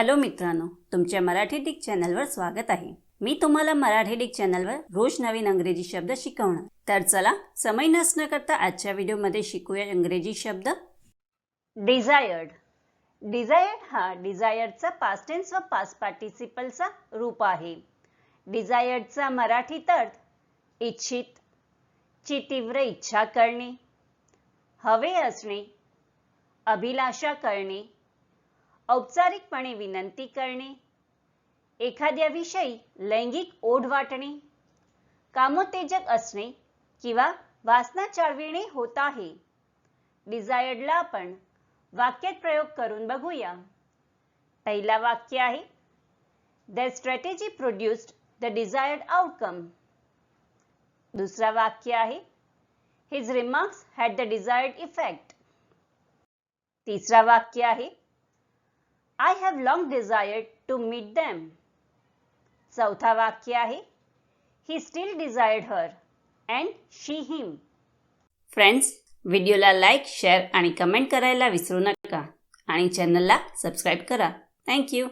Hello मित्रांनो तुमच्या Marathi Dick चॅनलवर स्वागत आहे. मी तुम्हाला मराठी डिक चॅनलवर रोज नवीन अंग्रेजी शब्द शिकवणार. तर चला समय नसणं करता आजच्या व्हिडिओमध्ये शिकूया इंग्रजी शब्द. डिझायर्ड डिझायर्ड हा डिझायर्डचा पास्ट टेन्स व पास्ट पार्टिसिपलचा रूप आहे. डिझायर्डचा मराठीत अर्थ इच्छित ची तीव्र इच्छा करणे हवे असणे अभिलाषा करणे औपचारिकपणे विनंती करणे. एखाद्याविषयी लैंगिक ओढ वाटणे कामोत्तेजक असणे किंवा वासना चाळविणे होत आहे. डिझायर्डला आपण वाक्यात प्रयोग करून बघूया. पहिला वाक्य आहे the strategy produced the desired outcome दुसरा वाक्य आहे his remarks had the desired effect तिसरा वाक्य आहे I have long desired to meet them चौथा वाक्य आहे. He still desired her and she him friends व्हिडिओला लाईक शेअर आणि कमेंट करायला विसरू नका. आणि चॅनलला सबस्क्राईब करा. थँक्यू